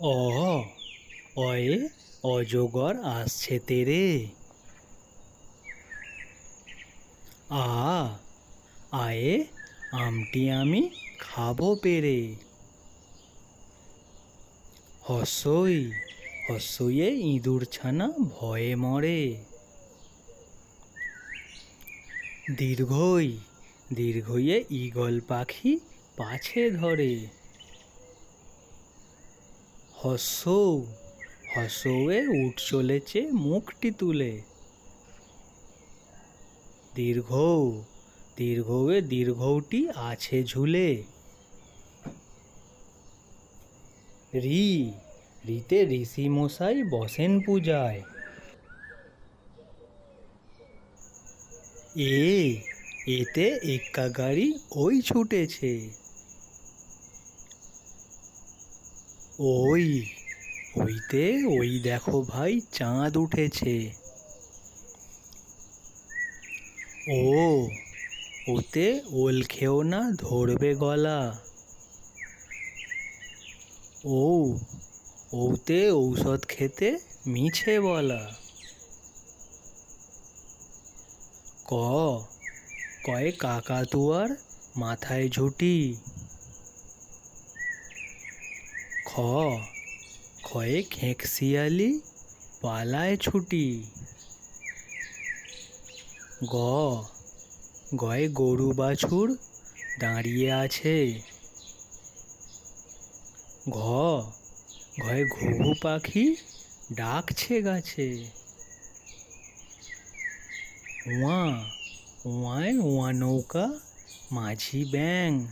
অ অয়ে অজগর আসছে তেরে। আ আয়ে আমটি আমি খাব পেরে। হসই, হসইয়ে ইঁদুর ছানা ভয়ে মরে। দীর্ঘই, দীর্ঘইয়ে ঈগল পাখি পাছে ধরে। হসৌ, হসৌয়ে উঠ চলেছে মুখটি তুলে। দীর্ঘ, দীর্ঘয়ে দীর্ঘটি আছে ঝুলে। রি, রিতে ঋষি মশাই বসেন পূজায়। এ, এতে এক্কা গাড়ি ওই ছুটেছে। ওই, ওইতে, ওই দেখো ভাই, চাঁদ উঠেছে। ও, ওতে ওল খেও না, ধরবে গলা। ও, ওতে ঔষধ খেতে মিছে বলা। ক, কয়ে কাকাতুয়ার মাথায় ঝুটি। খয়ে খেঁকশিয়ালি পালায় ছুটি। গ, গয়ে গরু বাছুর দাঁড়িয়ে আছে। ঘ, ঘয়ে ঘুঘু পাখি ডাকছে গাছে। ওয়া ওয়ায় ওয়া নৌকা মাঝি ব্যাং